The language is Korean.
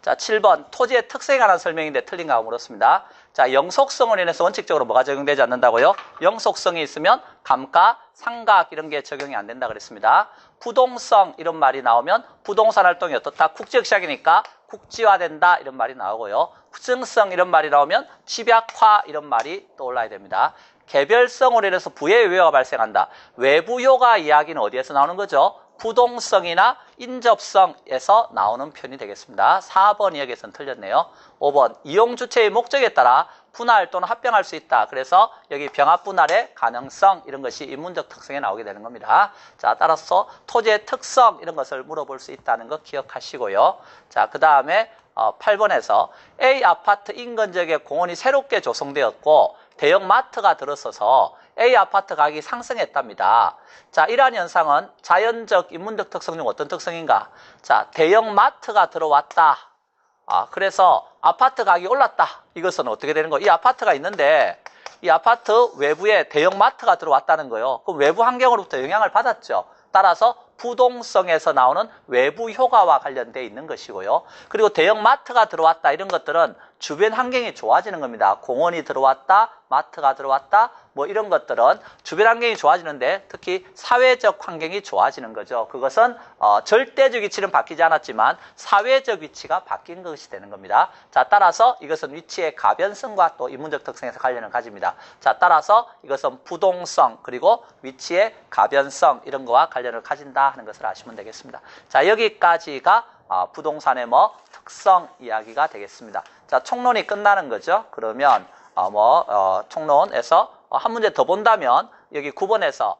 자, 7번 토지의 특성에 관한 설명인데 틀린가 하고 물었습니다. 자, 영속성을 인해서 원칙적으로 뭐가 적용되지 않는다고요? 영속성이 있으면 감가, 상각 이런 게 적용이 안 된다 그랬습니다. 부동성 이런 말이 나오면 부동산 활동이 어떻다? 국지역 시작이니까 국지화된다 이런 말이 나오고요. 부증성 이런 말이 나오면 집약화 이런 말이 떠올라야 됩니다. 개별성으로 인해서 부의 외화가 발생한다. 외부 효과 이야기는 어디에서 나오는 거죠? 부동성이나 인접성에서 나오는 표현이 되겠습니다. 4번 이야기에서는 틀렸네요. 5번 이용 주체의 목적에 따라 분할 또는 합병할 수 있다. 그래서 여기 병합 분할의 가능성 이런 것이 인문적 특성에 나오게 되는 겁니다. 자, 따라서 토지의 특성 이런 것을 물어볼 수 있다는 거 기억하시고요. 자, 그 다음에 어, 8번에서 A 아파트 인근 지역에 공원이 새롭게 조성되었고 대형 마트가 들어서서 A 아파트 가격이 상승했답니다. 자, 이러한 현상은 자연적, 인문적 특성 중 어떤 특성인가? 자, 대형 마트가 들어왔다. 아, 그래서 아파트 가격이 올랐다. 이것은 어떻게 되는 거예요? 이 아파트가 있는데 이 아파트 외부에 대형 마트가 들어왔다는 거예요. 그럼 외부 환경으로부터 영향을 받았죠. 따라서 부동성에서 나오는 외부 효과와 관련돼 있는 것이고요. 그리고 대형 마트가 들어왔다 이런 것들은 주변 환경이 좋아지는 겁니다. 공원이 들어왔다, 마트가 들어왔다, 뭐 이런 것들은 주변 환경이 좋아지는데 특히 사회적 환경이 좋아지는 거죠. 그것은 어, 절대적 위치는 바뀌지 않았지만 사회적 위치가 바뀐 것이 되는 겁니다. 자, 따라서 이것은 위치의 가변성과 또 인문적 특성에서 관련을 가집니다. 자, 따라서 이것은 부동성 그리고 위치의 가변성 이런 거와 관련을 가진다 하는 것을 아시면 되겠습니다. 자, 여기까지가 어, 부동산의 뭐 특성 이야기가 되겠습니다. 자, 총론이 끝나는 거죠. 그러면 어, 뭐 어, 총론에서 어, 한 문제 더 본다면 여기 9번에서